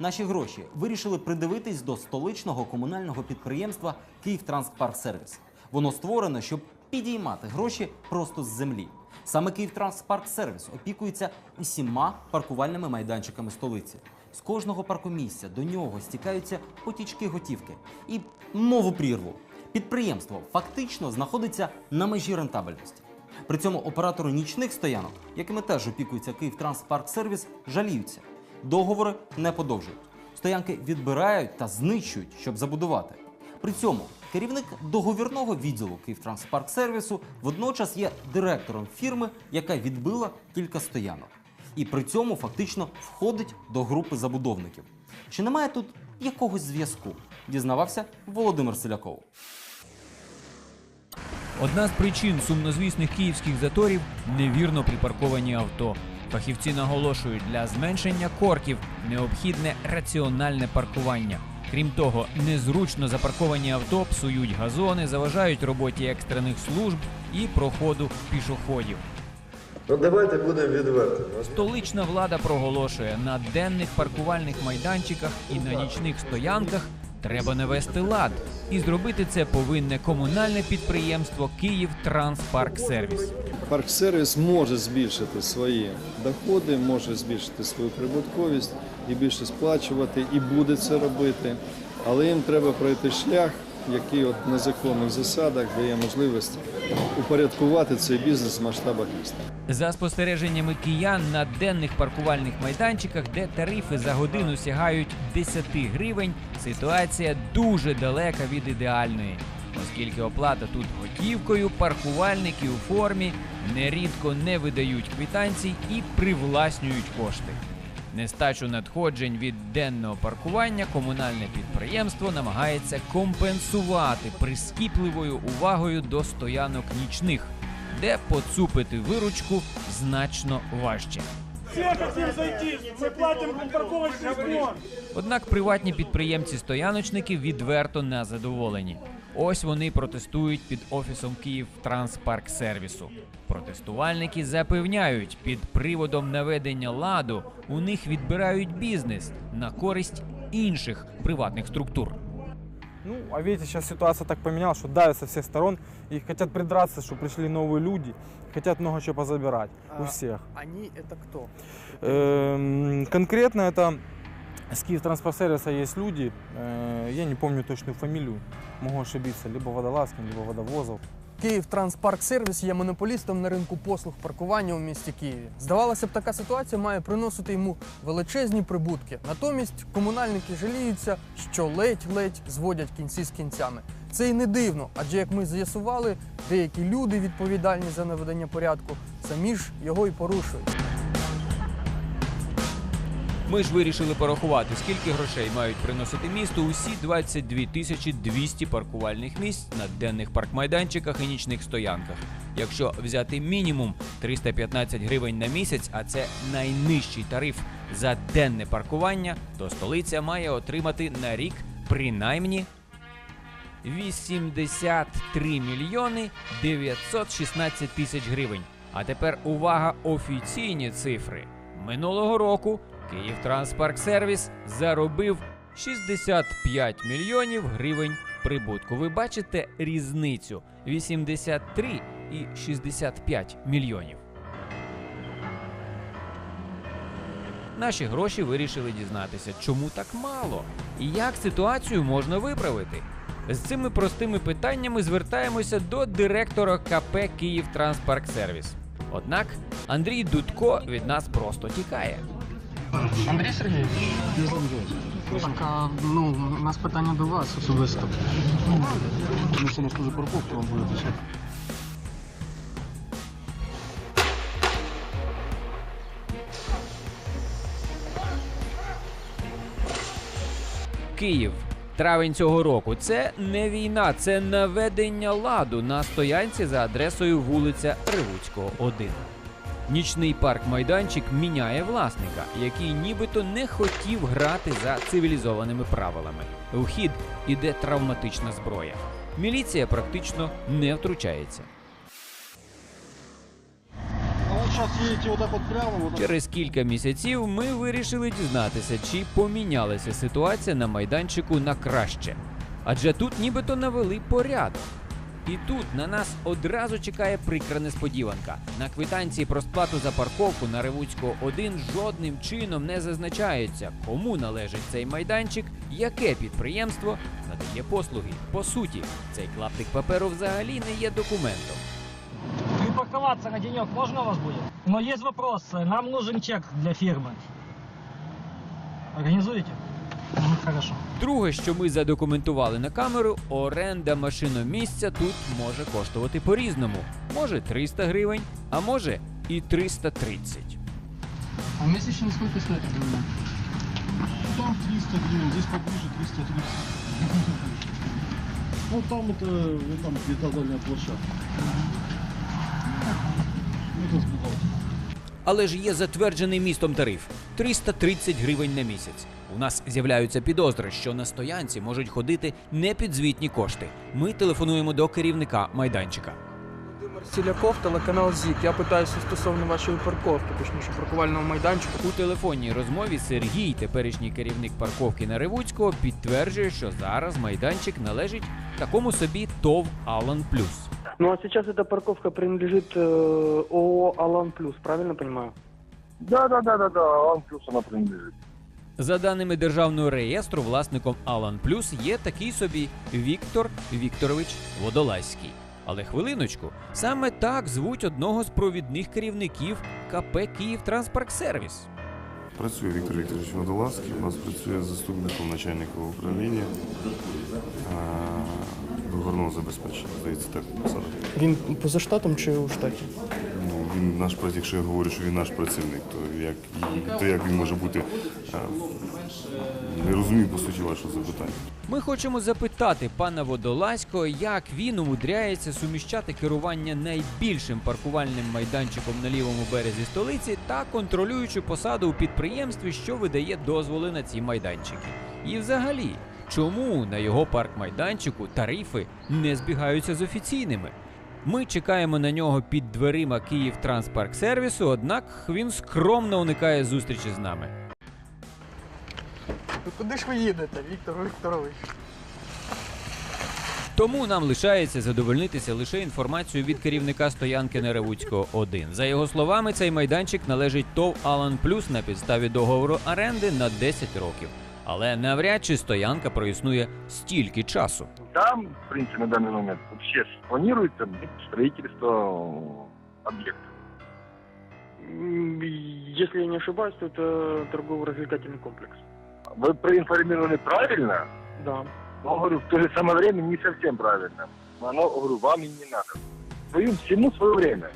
Наші гроші вирішили придивитись до столичного комунального підприємства «Київтранспарксервіс». Воно створено, щоб підіймати гроші просто з землі. Саме «Київтранспарксервіс» опікується усіма паркувальними майданчиками столиці. З кожного паркомісця до нього стікаються потічки готівки і мову прірву. Підприємство фактично знаходиться на межі рентабельності. При цьому оператори нічних стоянок, якими теж опікується Київтранспарксервіс, жаліються. Договори не подовжують. Стоянки відбирають та знищують, щоб забудувати. При цьому керівник договірного відділу Київтранспарксервісу водночас є директором фірми, яка відбила кілька стоянок. І при цьому фактично входить до групи забудовників. Чи немає тут якогось зв'язку? Дізнавався Володимир Селяков. Одна з причин сумнозвісних київських заторів невірно припарковані авто. Фахівці наголошують, для зменшення корків необхідне раціональне паркування. Крім того, незручно запарковані авто псують газони, заважають роботі екстрених служб і проходу пішоходів. Ну давайте будемо відвертими. Столична влада проголошує, на денних паркувальних майданчиках і на нічних стоянках треба навести лад. І зробити це повинне комунальне підприємство Київ Транспарксервіс. Парксервіс може збільшити свої доходи, може збільшити свою прибутковість і більше сплачувати, і буде це робити. Але їм треба пройти шлях, який от на законних засадах дає можливість упорядкувати цей бізнес в масштабах міста. За спостереженнями киян на денних паркувальних майданчиках, де тарифи за годину сягають 10 гривень, ситуація дуже далека від ідеальної. Оскільки оплата тут готівкою, паркувальники у формі нерідко не видають квитанцій і привласнюють кошти. Нестачу надходжень від денного паркування комунальне підприємство намагається компенсувати прискіпливою увагою до стоянок нічних, де поцупити виручку значно важче. Все хотим зайти. Однак приватні підприємці-стояночники відверто не задоволені. Ось вони протестують під офісом Київ Транспарксервісу. Протестувальники запевняють, під приводом наведення ладу у них відбирають бізнес на користь інших приватних структур. Ну, а видите, сейчас ситуация так поменялась, что давят со всех сторон и хотят придраться, что пришли новые люди, хотят много чего позабирать у А, всех. Они это кто? Эм, Конкретно это с Киевтранспорсервиса есть люди, э, я не помню точную фамилию, могу ошибиться, либо Водолазкин, либо Водовозов. Київ Транспарксервіс є монополістом на ринку послуг паркування у місті Києві. Здавалося б, така ситуація має приносити йому величезні прибутки. Натомість комунальники жаліються, що ледь-ледь зводять кінці з кінцями. Це і не дивно, адже як ми з'ясували, деякі люди відповідальні за наведення порядку, самі ж його і порушують. Ми ж вирішили порахувати, скільки грошей мають приносити місту усі 22 тисячі 200 паркувальних місць на денних паркмайданчиках і нічних стоянках. Якщо взяти мінімум 315 гривень на місяць, а це найнижчий тариф за денне паркування, то столиця має отримати на рік принаймні 83 мільйони 916 тисяч гривень. А тепер увага офіційні цифри. Минулого року Київ Транспарксервіс заробив 65 мільйонів гривень прибутку. Ви бачите різницю 83 і 65 мільйонів. Наші гроші вирішили дізнатися, чому так мало і як ситуацію можна виправити. З цими простими питаннями звертаємося до директора КП Київ Транспарксервіс. Однак Андрій Дудко від нас просто тікає. Андрій Сергійович, так, а, ну, у нас питання до вас особисто. Тому що у нас дуже парковка вам буде лише. Київ. Травень цього року це не війна, це наведення ладу на стоянці за адресою вулиця Ривуцького, 1. Нічний парк-майданчик міняє власника, який нібито не хотів грати за цивілізованими правилами. У хід іде травматична зброя. Міліція практично не втручається. Через кілька місяців ми вирішили дізнатися, чи помінялася ситуація на майданчику на краще. Адже тут нібито навели порядок. І тут на нас одразу чекає прикра несподіванка. На квитанції про сплату за парковку на Ревуцького 1 жодним чином не зазначається, кому належить цей майданчик, яке підприємство надає послуги. По суті, цей клаптик паперу взагалі не є документом. Припарковаться на денек можно у вас будет? Но есть вопрос. Нам нужен чек для фирмы. Организуете? Мгм, Хорошо. Друге, що ми задокументували на камеру, оренда машиномісця тут може коштувати по-різному. Може 300 гривень, а може і 330. А месячно сколько стоит это время? Там 300 гривен, здесь поближе 330. Ну там это, ну там где-то дальняя площадка. Ну, это с бухгалтером. Але ж є затверджений містом тариф 330 гривень на місяць. У нас з'являються підозри, що на стоянці можуть ходити непідзвітні кошти. Ми телефонуємо до керівника майданчика. Володимир Сіляков, телеканал ЗІК. Я питаюся стосовно вашої парковки, точніше паркувального майданчику. У телефонній розмові Сергій, теперішній керівник парковки на Ревуцького, підтверджує, що зараз майданчик належить такому собі ТОВ Алан Плюс. Ну а сейчас эта парковка принадлежит э, ООО «Алан Плюс», правильно понимаю? Да, да, да, да, да, вам плюс вона принадлежить. За даними державного реєстру, власником Алан Плюс є такий собі Віктор Вікторович Водолазький. Але хвилиночку, саме так звуть одного з провідних керівників КП «Київтранспарксервіс». Працює Віктор Вікторович Водолазький, у нас працює заступником начальника управління е, договорного забезпечення. Здається, так посада. Він поза штатом чи у штаті? Ну, він наш працівник, якщо я говорю, що він наш працівник, то як, то як він може бути. е, Не розумію по суті вашого запитання. Ми хочемо запитати пана Водолазького, як він умудряється суміщати керування найбільшим паркувальним майданчиком на лівому березі столиці та контролюючу посаду у підприємстві, що видає дозволи на ці майданчики. І взагалі, чому на його парк-майданчику тарифи не збігаються з офіційними? Ми чекаємо на нього під дверима Київтранспарксервісу, однак він скромно уникає зустрічі з нами. Ну, Куди ж ви їдете, Віктор Вікторович? Тому нам лишається задовольнитися лише інформацією від керівника стоянки Неревуцького 1. За його словами, цей майданчик належить ТОВ Алан Плюс на підставі договору оренди на 10 років. Але навряд чи стоянка проіснує стільки часу. Там, в принципе, на данный момент вообще планируется строительство объекта. М, Если я не ошибаюсь, то это торгово-развлекательный комплекс. Вы проинформированы правильно, Да. но, говорю, в то же самое время не совсем правильно. Оно, говорю, вам и не надо. Своим всему свое время.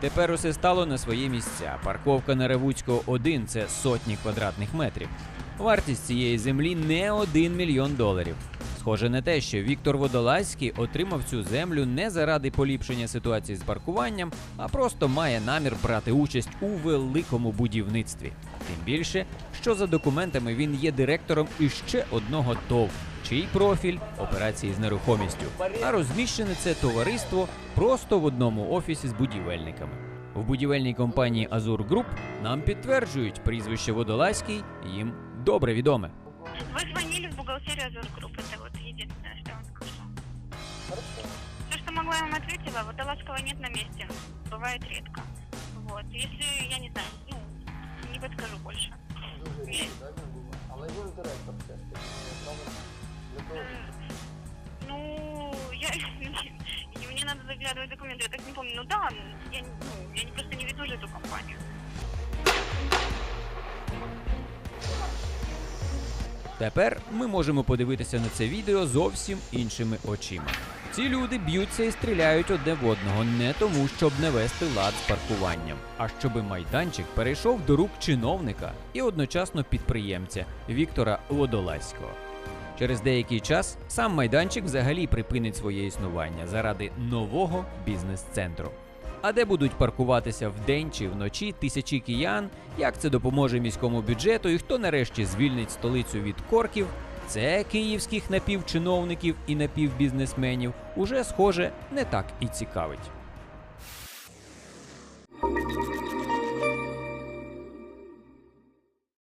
Тепер усе стало на свої місця. Парковка на Ревуцького 1 – це сотні квадратних метрів. Вартість цієї землі не 1 мільйон доларів. Схоже на те, що Віктор Водолазький отримав цю землю не заради поліпшення ситуації з паркуванням, а просто має намір брати участь у великому будівництві. Тим більше, що за документами він є директором іще одного ТОВ, чий профіль операції з нерухомістю. А розміщене це товариство просто в одному офісі з будівельниками. В будівельній компанії Азур Груп нам підтверджують прізвище Водолазький їм добре відоме. Вы звонили в бухгалтерию Азур Групп, это вот единственное, что я вам скажу. Все, что могла, я вам ответила. Водолазского нет на месте. Бывает редко. Вот. Если, я не знаю, ну, не подскажу больше. Ну, я... Мне надо заглядывать в документы, я так не помню. Ну да, я, ну, я просто не веду же эту компанию. Тепер ми можемо подивитися на це відео зовсім іншими очима. Ці люди б'ються і стріляють одне в одного не тому, щоб не вести лад з паркуванням, а щоби майданчик перейшов до рук чиновника і одночасно підприємця Віктора Водолазького. Через деякий час сам майданчик взагалі припинить своє існування заради нового бізнес-центру. А де будуть паркуватися вдень чи вночі тисячі киян, як це допоможе міському бюджету? І хто нарешті звільнить столицю від корків, це київських напівчиновників і напівбізнесменів. Уже схоже не так і цікавить.